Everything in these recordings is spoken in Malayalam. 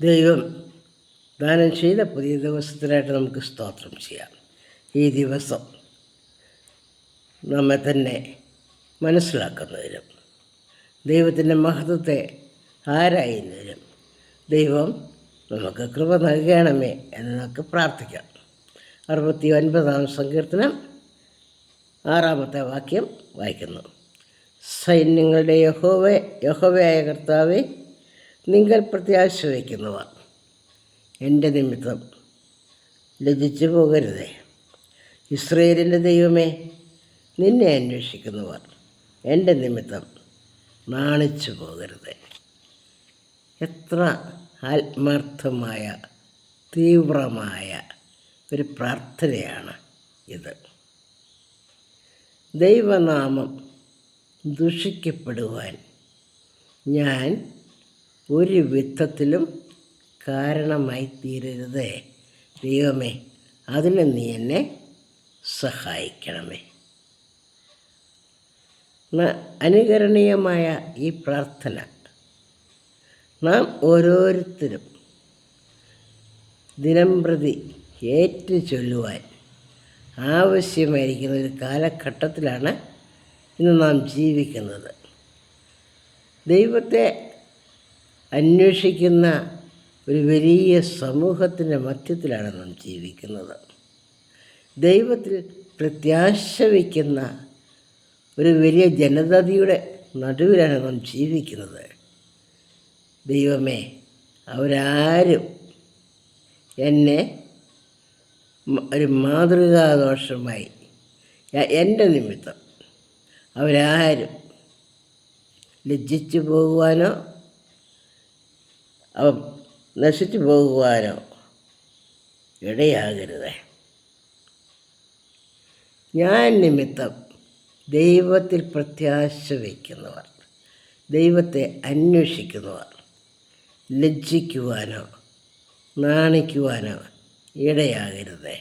ദൈവം ദാനം ചെയ്ത പുതിയ ദിവസത്തിനായിട്ട് നമുക്ക് സ്തോത്രം ചെയ്യാം. ഈ ദിവസം നമ്മെ തന്നെ മനസ്സിലാക്കുന്നതിനും ദൈവത്തിന്റെ മഹത്വത്തെ ആരായുന്നതിനും ദൈവം നമുക്ക് കൃപ നൽകണമേ എന്ന് നമുക്ക് പ്രാർത്ഥിക്കാം. അറുപത്തി ഒൻപതാം സങ്കീർത്തനം ആറാമത്തെ വാക്യം വായിക്കുന്നു. സൈന്യങ്ങളുടെ യഹോവ യഹോവയായ കർത്താവെ നിങ്ങൾ പ്രത്യാശ്രയിക്കുന്നവർ എന്റെ നിമിത്തം ലജിച്ചു പോകരുതേ. ഇസ്രയേലിന്റെ ദൈവമേ നിന്നെ അന്വേഷിക്കുന്നവർ എന്റെ നിമിത്തം നാണിച്ചു പോകരുതേ. എത്ര ആത്മാർത്ഥമായ തീവ്രമായ ഒരു പ്രാർത്ഥനയാണ് ഇത്. ദൈവനാമം ദുഷിക്കപ്പെടുവാൻ ഞാൻ ഒരു വിധത്തിലും കാരണമായി തീരരുത്. ദൈവമേ അതിന് നീ എന്നെ സഹായിക്കണമേ. അനുകരണീയമായ ഈ പ്രാർത്ഥന നാം ഓരോരുത്തരും ദിനംപ്രതി ഏറ്റു ചൊല്ലുവാൻ ആവശ്യമായിരിക്കുന്ന ഒരു കാലഘട്ടത്തിലാണ് ഇന്ന് നാം ജീവിക്കുന്നത്. ദൈവത്തെ അന്വേഷിക്കുന്ന ഒരു വലിയ സമൂഹത്തിന്റെ മധ്യത്തിലാണ് നാം ജീവിക്കുന്നത്. ദൈവത്തിൽ പ്രത്യാശ വയ്ക്കുന്ന ഒരു വലിയ ജനതയുടെ നടുവിലാണ് നാം ജീവിക്കുന്നത്. ദൈവമേ അവരാരും എന്നെ ഒരു മാതൃകാദോഷമായി എന്റെ നിമിത്തം അവരാരും ലജ്ജിച്ചു പോകുവാനോ അവ നശിച്ചു പോകുവാനോ ഇടയാകരുത്. ഞാൻ നിമിത്തം ദൈവത്തിൽ പ്രത്യാശ വയ്ക്കുന്നവർ ദൈവത്തെ അന്വേഷിക്കുന്നവർ ലജ്ജിക്കുവാനോ നാണിക്കുവാനോ ഇടയാകരുത്.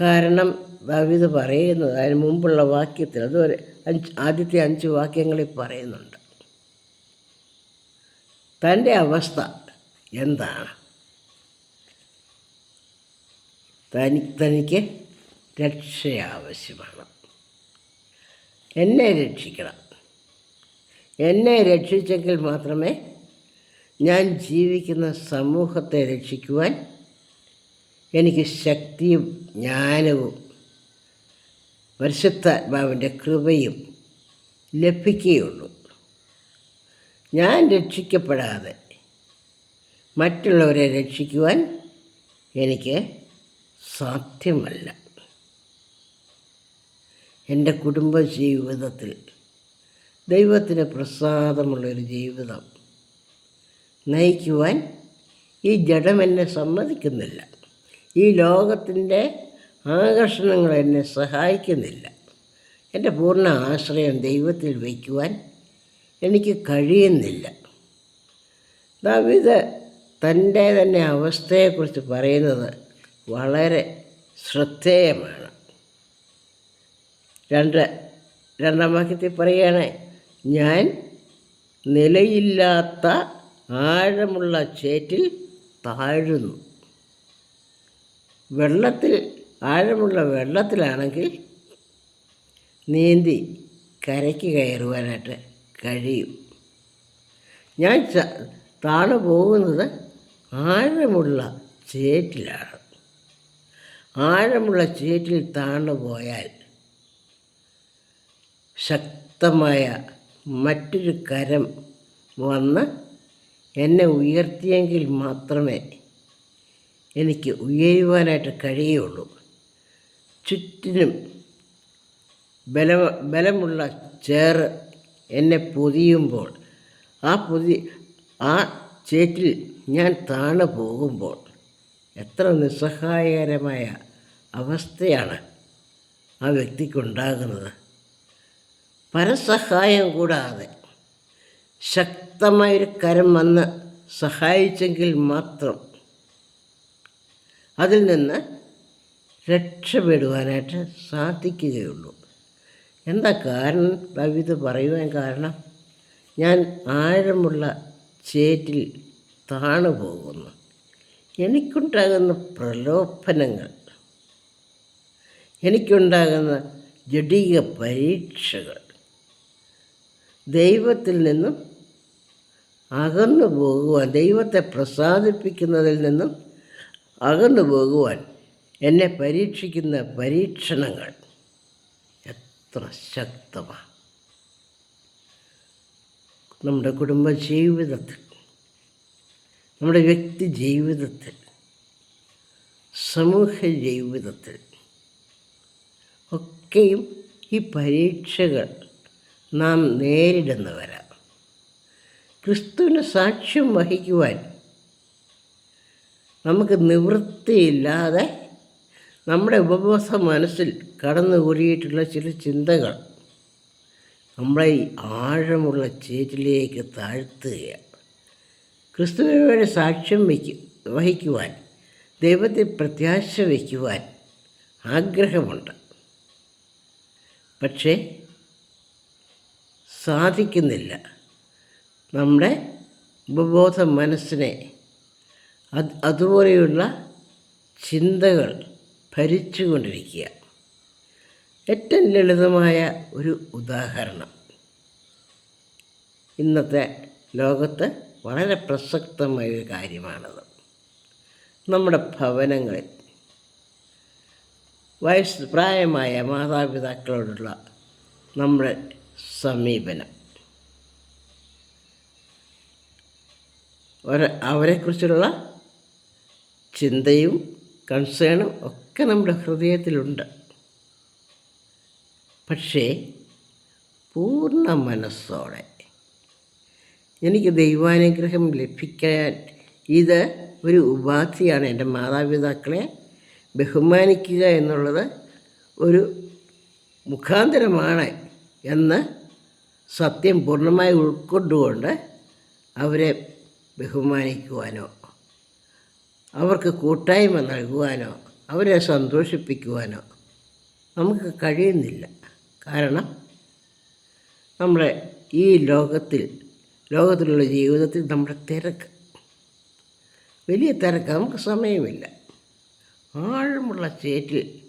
കാരണം ദാവിത് പറയുന്നത് അതിന് മുമ്പുള്ള വാക്യത്തിൽ അതുവരെ അഞ്ച് ആദ്യത്തെ അഞ്ച് വാക്യങ്ങളിൽ പറയുന്നുണ്ട്. തന്റെ അവസ്ഥ എന്താണ്? തനി തനിക്ക് രക്ഷ ആവശ്യമാണ് എന്നെ രക്ഷിക്കണം. എന്നെ രക്ഷിച്ചെങ്കിൽ മാത്രമേ ഞാൻ ജീവിക്കുന്ന സമൂഹത്തെ രക്ഷിക്കുവാൻ എനിക്ക് ശക്തിയും ജ്ഞാനവും പരിശുദ്ധാത്മാവിന്റെ കൃപയും ലഭിക്കുകയുള്ളൂ. ഞാൻ രക്ഷിക്കപ്പെടാതെ മറ്റുള്ളവരെ രക്ഷിക്കുവാൻ എനിക്ക് സാധ്യമല്ല. എന്റെ കുടുംബ ജീവിതത്തിൽ ദൈവത്തിന് പ്രസാദമുള്ളൊരു ജീവിതം നയിക്കുവാൻ ഈ ജഡം എന്നെ സമ്മതിക്കുന്നില്ല. ഈ ലോകത്തിന്റെ ആകർഷണങ്ങൾ എന്നെ സഹായിക്കുന്നില്ല. എന്റെ പൂർണ ആശ്രയം ദൈവത്തിൽ വയ്ക്കുവാൻ എനിക്ക് കഴിയുന്നില്ല. ദാവിത് തന്റെ തന്നെ അവസ്ഥയെക്കുറിച്ച് പറയുന്നത് വളരെ ശ്രദ്ധേയമാണ്. രണ്ട് രണ്ടാം വാക്യത്തിൽ പറയുകയാണ് ഞാൻ നിലയില്ലാത്ത ആഴമുള്ള ചേറ്റിൽ താഴുന്നു. വെള്ളത്തിൽ ആഴമുള്ള വെള്ളത്തിലാണെങ്കിൽ നീന്തി കരയ്ക്ക് കയറുവാനായിട്ട് കഴിയും. ഞാൻ താഴെ പോകുന്നത് ആഴമുള്ള ചേറ്റിലാണ്. ആഴമുള്ള ചേറ്റിൽ താണു പോയാൽ ശക്തമായ മറ്റൊരു കരം വന്ന് എന്നെ ഉയർത്തിയെങ്കിൽ മാത്രമേ എനിക്ക് ഉയരുവാനായിട്ട് കഴിയുള്ളൂ. ചുറ്റിനും ബല ബലമുള്ള ചേറ് എന്നെ പൊതിയുമ്പോൾ ആ പൊതി ആ ചേറ്റിൽ ഞാൻ താണു പോകുമ്പോൾ എത്ര നിസ്സഹായകരമായ അവസ്ഥയാണ് ആ വ്യക്തിക്കുണ്ടാകുന്നത്. പരസഹായം കൂടാതെ ശക്തമായൊരു കരം വന്ന് സഹായിച്ചെങ്കിൽ മാത്രം അതിൽ നിന്ന് രക്ഷപ്പെടുവാനായിട്ട് സാധിക്കുകയുള്ളൂ. എന്താ കാരണം? ദാവീദ് പറയുവാൻ കാരണം? ഞാൻ ആഴമുള്ള ചേറ്റിൽ താണു പോകുന്നു. എനിക്കുണ്ടാകുന്ന പ്രലോഭനങ്ങൾ എനിക്കുണ്ടാകുന്ന ജഡിക പരീക്ഷകൾ ദൈവത്തിൽ നിന്നും അകന്നു പോകുവാൻ ദൈവത്തെ പ്രസാദിപ്പിക്കുന്നതിൽ നിന്നും അകന്നു പോകുവാൻ എന്നെ പരീക്ഷിക്കുന്ന പരീക്ഷണങ്ങൾ. ശക്തമാണ് നമ്മുടെ കുടുംബ ജീവിതത്തിൽ നമ്മുടെ വ്യക്തി ജീവിതത്തിൽ സമൂഹ ജീവിതത്തിൽ ഒക്കെയും ഈ പരീക്ഷകൾ നാം നേരിടുന്നവരാണ് ക്രിസ്തുവിന് സാക്ഷ്യം വഹിക്കുവാൻ നമുക്ക് നിവൃത്തിയില്ലാതെ നമ്മുടെ ഉപബോധ മനസ്സിൽ കടന്നു കടന്നുകൂടിയിട്ടുള്ള ചില ചിന്തകൾ നമ്മളെ ആഴമുള്ള ചേറ്റിലേക്ക് താഴ്ത്തുകയാണ്. ക്രിസ്തുവിനോട് സാക്ഷ്യം വയ്ക്കും വഹിക്കുവാൻ ദൈവത്തെ പ്രത്യാശ വയ്ക്കുവാൻ ആഗ്രഹമുണ്ട്. പക്ഷേ സാധിക്കുന്നില്ല. നമ്മുടെ ഉപബോധ മനസ്സിനെ അത് അതുപോലെയുള്ള ചിന്തകൾ ഭരിച്ചുകൊണ്ടിരിക്കുക. ഏറ്റവും ലളിതമായ ഒരു ഉദാഹരണം. ഇന്നത്തെ ലോകത്ത് വളരെ പ്രസക്തമായ ഒരു കാര്യമാണത്. നമ്മുടെ ഭവനങ്ങളിൽ വയസ്സ് പ്രായമായ മാതാപിതാക്കളോടുള്ള നമ്മുടെ സമീപനം. അവരെക്കുറിച്ചുള്ള ചിന്തയും കൺസേണും ഒക്കെ നമ്മുടെ ഹൃദയത്തിലുണ്ട്. പക്ഷേ പൂർണ മനസ്സോടെ എനിക്ക് ദൈവാനുഗ്രഹം ലഭിക്കാൻ ഇത് ഒരു ഉപാധിയാണ്. എന്റെ മാതാപിതാക്കളെ ബഹുമാനിക്കുക എന്നുള്ളത് ഒരു മുഖാന്തരമാണ് എന്ന് സത്യം പൂർണമായി ഉൾക്കൊണ്ടുകൊണ്ട് അവരെ ബഹുമാനിക്കുവാനോ അവർക്ക് കൂട്ടായ്മ നൽകുവാനോ അവരെ സന്തോഷിപ്പിക്കുവാനോ നമുക്ക് കഴിയുന്നില്ല. കാരണം നമ്മുടെ ഈ ലോകത്തിൽ ലോകത്തിലുള്ള ജീവിതത്തിൽ നമ്മുടെ തിരക്ക് വലിയ തിരക്ക് നമുക്ക് സമയമില്ല. ആഴമുള്ള ചേറ്റിൽ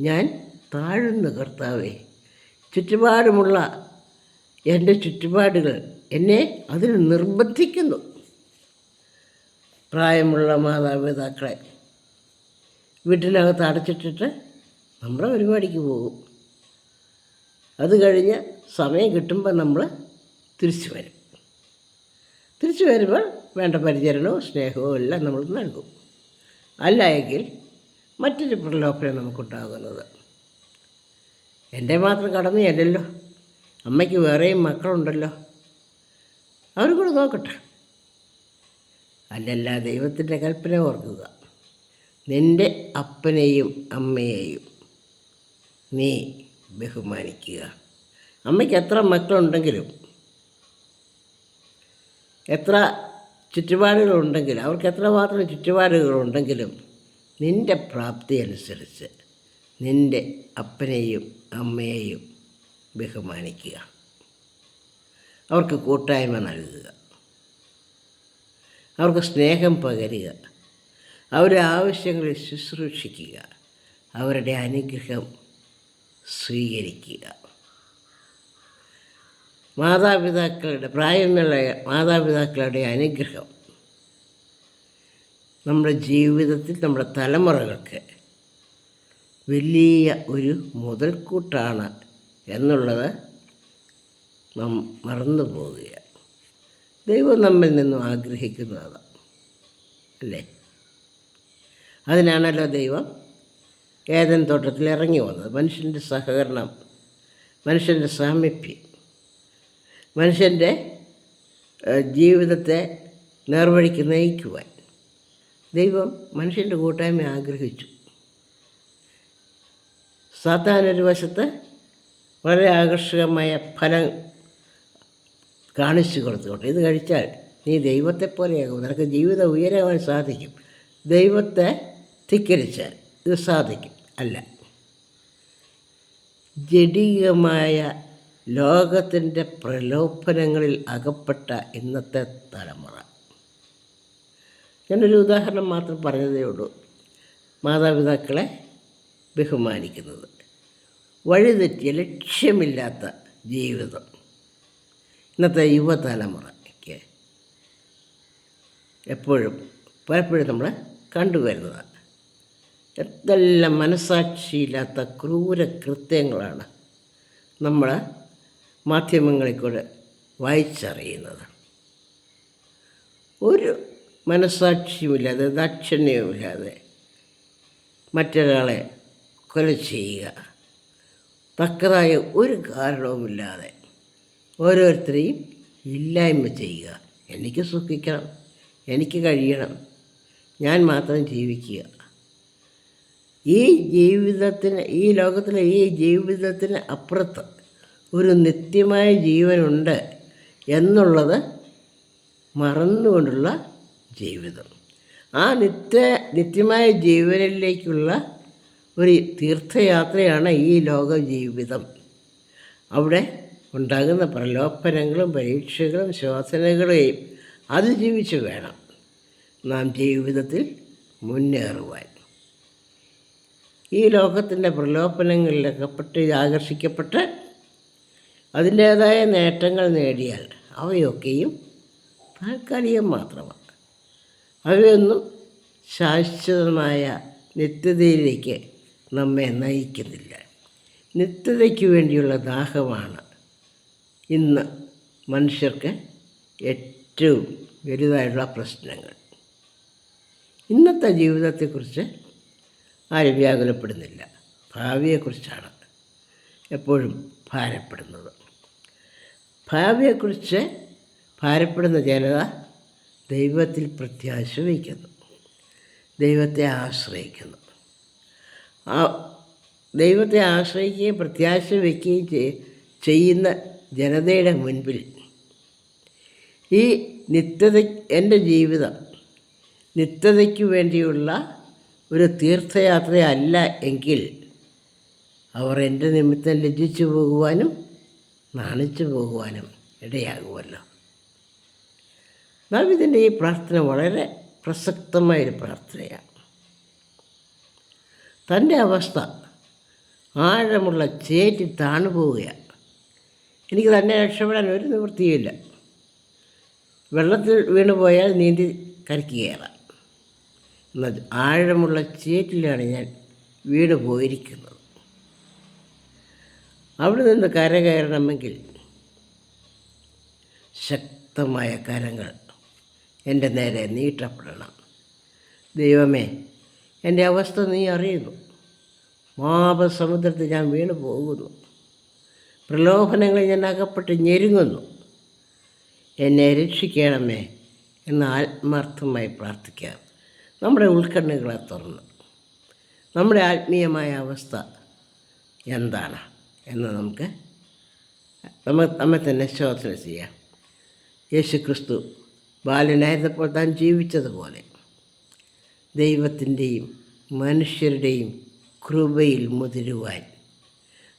ഞാൻ താഴ്ന്ന കർത്താവേ. ചുറ്റുപാടുമുള്ള എന്റെ ചുറ്റുപാടുകൾ എന്നെ അതിന് നിർബന്ധിക്കുന്നു. പ്രായമുള്ള മാതാപിതാക്കളെ വീട്ടിനകത്ത് അടച്ചിട്ടിട്ട് നമ്മുടെ പരിപാടിക്ക് പോകും. അത് കഴിഞ്ഞ് സമയം കിട്ടുമ്പോൾ നമ്മൾ തിരിച്ചു വരും. തിരിച്ചു വരുമ്പോൾ വേണ്ട പരിചരണവും സ്നേഹവും എല്ലാം നമ്മൾ നൽകും. അല്ല എങ്കിൽ മറ്റൊരു പ്രലോഭനം നമുക്കുണ്ടാകുന്നത്. എന്റെ മാത്രം കടമയല്ലല്ലോ. അമ്മയ്ക്ക് വേറെയും മക്കളുണ്ടല്ലോ. അവർ കൂടെ നോക്കട്ടെ. അല്ലല്ല ദൈവത്തിന്റെ കൽപ്പന ഓർക്കുക. നിന്റെ അപ്പനെയും അമ്മയെയും നീ ബഹുമാനിക്കുക. അമ്മയ്ക്ക് എത്ര മക്കളുണ്ടെങ്കിലും എത്ര ചുറ്റുപാടുകളുണ്ടെങ്കിലും അവർക്ക് എത്രമാത്രം ചുറ്റുപാടുകളുണ്ടെങ്കിലും നിന്റെ പ്രാപ്തി അനുസരിച്ച് നിന്റെ അപ്പനെയും അമ്മയെയും ബഹുമാനിക്കുക. അവർക്ക് കൂട്ടായ്മ നൽകുക. അവർക്ക് സ്നേഹം പകരുക. അവരുടെ ആവശ്യങ്ങളെ ശുശ്രൂഷിക്കുക. അവരുടെ അനുഗ്രഹം സ്വീകരിക്കുക. മാതാപിതാക്കളുടെ പ്രായമുള്ള മാതാപിതാക്കളുടെ അനുഗ്രഹം നമ്മുടെ ജീവിതത്തിൽ നമ്മുടെ തലമുറകൾക്ക് വലിയ ഒരു മുതൽക്കൂട്ടാണ് എന്നുള്ളത് നാം മറന്നു പോവുകയാണ് ദൈവം നമ്മിൽ നിന്നും ആഗ്രഹിക്കുന്നത് അല്ലേ? അതിനാണല്ലോ ദൈവം ഏതൻ തോട്ടത്തിൽ ഇറങ്ങി വന്നത്. മനുഷ്യന്റെ സഹകരണം മനുഷ്യന്റെ സാമീപ്യം മനുഷ്യന്റെ ജീവിതത്തെ നേർവഴിക്ക് നയിക്കുവാൻ. ദൈവം മനുഷ്യന്റെ കൂട്ടായ്മ ആഗ്രഹിച്ചു. സാത്താനൊരു വശത്ത് വളരെ ആകർഷകമായ ഫലം കാണിച്ചു കൊടുത്തുകൊണ്ട് ഇത് കഴിച്ചാൽ നീ ദൈവത്തെ പോലെയാകും. നിനക്ക് ജീവിതം ഉയരാൻ സാധിക്കും. ദൈവത്തെ ധിക്കരിച്ചാൽ ഇത് സാധിക്കും. അല്ല. ജഡികമായ ലോകത്തിന്റെ പ്രലോഭനങ്ങളിൽ അകപ്പെട്ട ഇന്നത്തെ തലമുറ. ഞാനൊരു ഉദാഹരണം മാത്രം പറഞ്ഞതേ ഉള്ളൂ. മാതാപിതാക്കളെ ബഹുമാനിക്കുന്നത്. വഴിതെറ്റിയ ലക്ഷ്യമില്ലാത്ത ജീവിതം. ഇന്നത്തെ യുവതലമുറയ്ക്ക് എപ്പോഴും പലപ്പോഴും നമ്മൾ കണ്ടുവരുന്നതാണ്. എന്തെല്ലാം മനസാക്ഷിയില്ലാത്ത ക്രൂര കൃത്യങ്ങളാണ് നമ്മൾ മാധ്യമങ്ങളിൽ കൂടെ വായിച്ചറിയുന്നത്. ഒരു മനസാക്ഷിയുമില്ലാതെ ദാക്ഷിണ്യവുമില്ലാതെ മറ്റൊരാളെ കൊല ചെയ്യുക തക്കതായ ഒരു കാരണവുമില്ലാതെ ഓരോരുത്തരെയും ഇല്ലായ്മ ചെയ്യുക. എനിക്ക് സുഖിക്കണം. എനിക്ക് കഴിയണം. ഞാൻ മാത്രം ജീവിക്കുക. ഈ ജീവിതത്തിന് ഈ ലോകത്തിലെ ഈ ജീവിതത്തിന് അപ്പുറത്ത് ഒരു നിത്യമായ ജീവനുണ്ട് എന്നുള്ളത് മറന്നുകൊണ്ടുള്ള ജീവിതം. ആ നിത്യ നിത്യമായ ജീവനിലേക്കുള്ള ഒരു തീർത്ഥയാത്രയാണ് ഈ ലോക ജീവിതം അവിടെ ഉണ്ടാകുന്ന പ്രലോഭനങ്ങളും പരീക്ഷകളും ശോധനകളെയും അതിജീവിച്ച് വേണം നാം ജീവിതത്തിൽ മുന്നേറുവാൻ. ഈ ലോകത്തിന്റെ പ്രലോഭനങ്ങളിലകപ്പെട്ട് ആകർഷിക്കപ്പെട്ട് അതിന്റേതായ നേട്ടങ്ങൾ നേടിയാൽ അവയൊക്കെയും താൽക്കാലികം മാത്രമാണ്. അവയൊന്നും ശാശ്വതമായ നിത്യതയിലേക്ക് നമ്മെ നയിക്കുന്നില്ല. നിത്യതയ്ക്ക് വേണ്ടിയുള്ള ദാഹമാണ് ഇന്ന് മനുഷ്യർക്ക് ഏറ്റവും വലുതായിട്ടുള്ള പ്രശ്നങ്ങൾ. ഇന്നത്തെ ജീവിതത്തെക്കുറിച്ച് ആരും വ്യാകുലപ്പെടുന്നില്ല. ഭാവിയെക്കുറിച്ചാണ് എപ്പോഴും ഭാരപ്പെടുന്നത്. ഭാവിയെക്കുറിച്ച് ഭാരപ്പെടുന്ന ജനത ദൈവത്തിൽ പ്രത്യാശ വയ്ക്കുന്നു ദൈവത്തെ ആശ്രയിക്കുന്നു. ആ ദൈവത്തെ ആശ്രയിക്കുകയും പ്രത്യാശ വയ്ക്കുകയും ചെയ്യുന്ന ജനതയുടെ മുൻപിൽ. ഈ നിത്യത എന്റെ ജീവിതം നിത്യതയ്ക്ക് വേണ്ടിയുള്ള ഒരു തീർത്ഥയാത്രയല്ല എങ്കിൽ അവർ എന്റെ നിമിത്തം ലജ്ജിച്ചു പോകുവാനും നാണിച്ചു പോകുവാനും ഇടയാകുമല്ലോ. ദാവിദിന്റെ ഈ പ്രാർത്ഥന വളരെ പ്രസക്തമായൊരു പ്രാർത്ഥനയാണ്. തന്റെ അവസ്ഥ ആഴമുള്ള ചേറ്റി താണു പോവുകയാണ് എനിക്ക് തന്നെ രക്ഷപ്പെടാൻ ഒരു നിവൃത്തിയുമില്ല. വെള്ളത്തിൽ വീണ് പോയാൽ നീന്തി കരയ്ക്ക് കയറാം എന്നാൽ ആഴമുള്ള ചേറ്റിലാണ് ഞാൻ വീട് പോയിരിക്കുന്നത്. അവിടെ നിന്ന് കര കയറണമെങ്കിൽ ശക്തമായ കരങ്ങൾ എന്റെ നേരെ നീട്ടപ്പെടണം. ദൈവമേ എന്റെ അവസ്ഥ നീ അറിയുന്നു. മാപസമുദ്രത്തിൽ ഞാൻ വീണ് പോകുന്നു. പ്രലോഭനങ്ങളിൽ ഞാൻ അകപ്പെട്ട് ഞെരുങ്ങുന്നു. എന്നെ രക്ഷിക്കണമേ എന്ന് ആത്മാർത്ഥമായി പ്രാർത്ഥിക്കാം. നമ്മുടെ ഉൾക്കണ്ണുകളെ തുറന്ന്. നമ്മുടെ ആത്മീയമായ അവസ്ഥ എന്താണ് എന്ന് നമുക്ക് നമ്മ നമ്മെ തന്നെ ശോധന ചെയ്യാം. യേശു ക്രിസ്തു ബാലനായിരുന്നപ്പോൾ താൻ ജീവിച്ചതുപോലെ ദൈവത്തിന്റെയും മനുഷ്യരുടെയും കൃപയിൽ മുതിരുവാൻ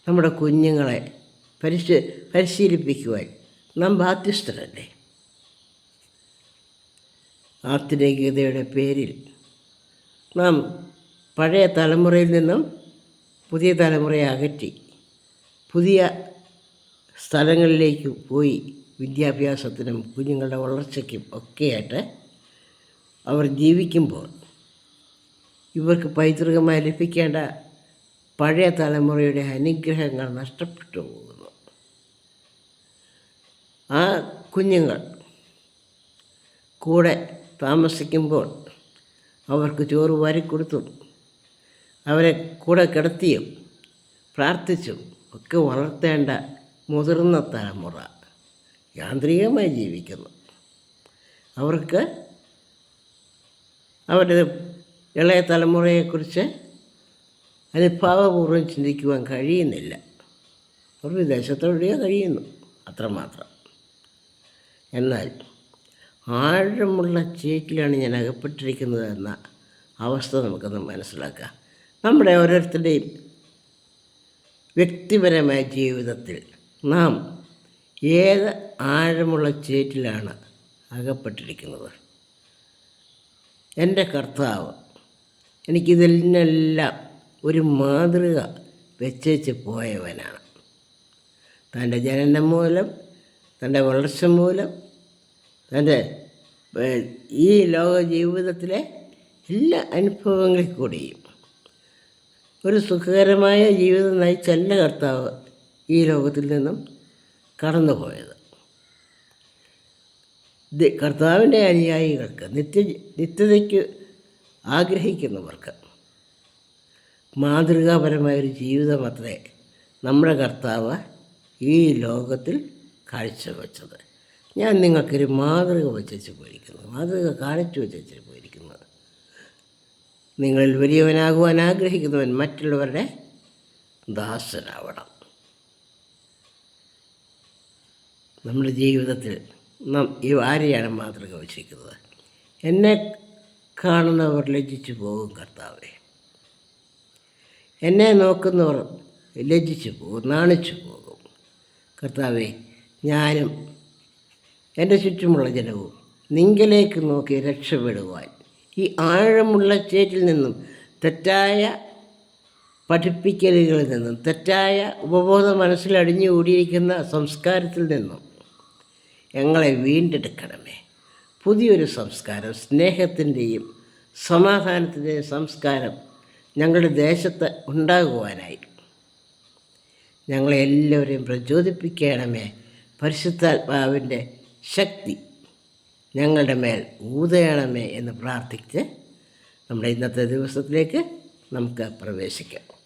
നമ്മുടെ കുഞ്ഞുങ്ങളെ പരിശ പരിശീലിപ്പിക്കുവാൻ നാം ബാധ്യസ്ഥരല്ലേ ആധുനികതയുടെ പേരിൽ നാം പഴയ തലമുറയിൽ നിന്നും പുതിയ തലമുറയെ അകറ്റി പുതിയ സ്ഥലങ്ങളിലേക്ക് പോയി വിദ്യാഭ്യാസത്തിനും കുഞ്ഞുങ്ങളുടെ വളർച്ചയ്ക്കും ഒക്കെയായിട്ട് അവർ ജീവിക്കുമ്പോൾ ഇവർക്ക് പൈതൃകമായി ലഭിക്കേണ്ട പഴയ തലമുറയുടെ അനുഗ്രഹങ്ങൾ നഷ്ടപ്പെട്ടു പോകുന്നു ആ കുഞ്ഞുങ്ങൾ കൂടെ താമസിക്കുമ്പോൾ അവർക്ക് ചോറ് വാരിക്കൊടുത്തും അവരെ കൂടെ കിടത്തിയും പ്രാർത്ഥിച്ചും ഒക്കെ വളർത്തേണ്ട മുതിർന്ന തലമുറ യാന്ത്രികമായി ജീവിക്കുന്നു. അവർക്ക് അവരുടെ ഇളയ തലമുറയെക്കുറിച്ച് അനുഭാവപൂർവം ചിന്തിക്കുവാൻ കഴിയുന്നില്ല. അവർ വിദേശത്തോടെയോ കഴിയുന്നു. അത്രമാത്രം. എന്നാൽ ആഴമുള്ള ചേറ്റിലാണ് ഞാൻ അകപ്പെട്ടിരിക്കുന്നത് എന്ന അവസ്ഥ നമുക്കൊന്ന് മനസ്സിലാക്കാം. നമ്മുടെ ഓരോരുത്തരുടെയും വ്യക്തിപരമായ ജീവിതത്തിൽ നാം ഏത് ആഴമുള്ള ചേറ്റിലാണ് അകപ്പെട്ടിരിക്കുന്നത്? എന്റെ കർത്താവ് എനിക്കിതിനെല്ലാം ഒരു മാതൃക വെച്ചേച്ച് പോയവനാണ്. തന്റെ ജനനം മൂലം തന്റെ വളർച്ച മൂലം തന്റെ ഈ ലോക ജീവിതത്തിലെ എല്ലാ അനുഭവങ്ങളിൽ കൂടിയും ഒരു സുഖകരമായ ജീവിതം നയിച്ചല്ല കർത്താവ് ഈ ലോകത്തിൽ നിന്നും കടന്നുപോയത്. പോയത് കർത്താവിന്റെ അനുയായികൾക്ക് നിത്യ നിത്യതയ്ക്ക് ആഗ്രഹിക്കുന്നവർക്ക് മാതൃകാപരമായൊരു ജീവിതം അത്രേ നമ്മുടെ കർത്താവ് ഈ ലോകത്തിൽ കാഴ്ചവെച്ചത്. ഞാൻ നിങ്ങൾക്കൊരു മാതൃക വച്ചു പോയിരിക്കുന്നു. മാതൃക കാണിച്ചു വച്ചു പോയിരിക്കുന്നത് നിങ്ങളിൽ വലിയവനാകുവാൻ ആഗ്രഹിക്കുന്നവൻ മറ്റുള്ളവരുടെ ദാസനാവണം. നമ്മുടെ ജീവിതത്തിൽ നാം ഈ ആരെയാണ് മാതൃക വച്ചിരിക്കുന്നത്? എന്നെ കാണുന്നവർ ലജ്ജിച്ചു പോകും കർത്താവെ. എന്നെ നോക്കുന്നവർ ലജ്ജിച്ചു പോകും നാണിച്ചു പോകും. കർത്താവെ ഞാനും എന്റെ ചുറ്റുമുള്ള ജനവും നിങ്കലേക്ക് നോക്കി രക്ഷപ്പെടുവാൻ ഈ ആഴമുള്ള ചേറ്റിൽ നിന്നും തെറ്റായ പഠിപ്പിക്കലുകളിൽ നിന്നും തെറ്റായ ഉപബോധ മനസ്സിൽ അടിഞ്ഞുകൂടിയിരിക്കുന്ന സംസ്കാരത്തിൽ നിന്നും ഞങ്ങളെ വീണ്ടെടുക്കണമേ. പുതിയൊരു സംസ്കാരം സ്നേഹത്തിന്റെയും സമാധാനത്തിന്റെയും സംസ്കാരം ഞങ്ങളുടെ ദേശത്ത് ഉണ്ടാകുവാനായി ഞങ്ങളെ എല്ലാവരെയും പ്രചോദിപ്പിക്കണമേ. പരിശുദ്ധാത്മാവിന്റെ ശക്തി ഞങ്ങളുടെ മേൽ ഊതയണമേ എന്ന് പ്രാർത്ഥിച്ച് നമ്മുടെ ഇന്നത്തെ ദിവസത്തിലേക്ക് നമുക്ക് പ്രവേശിക്കാം.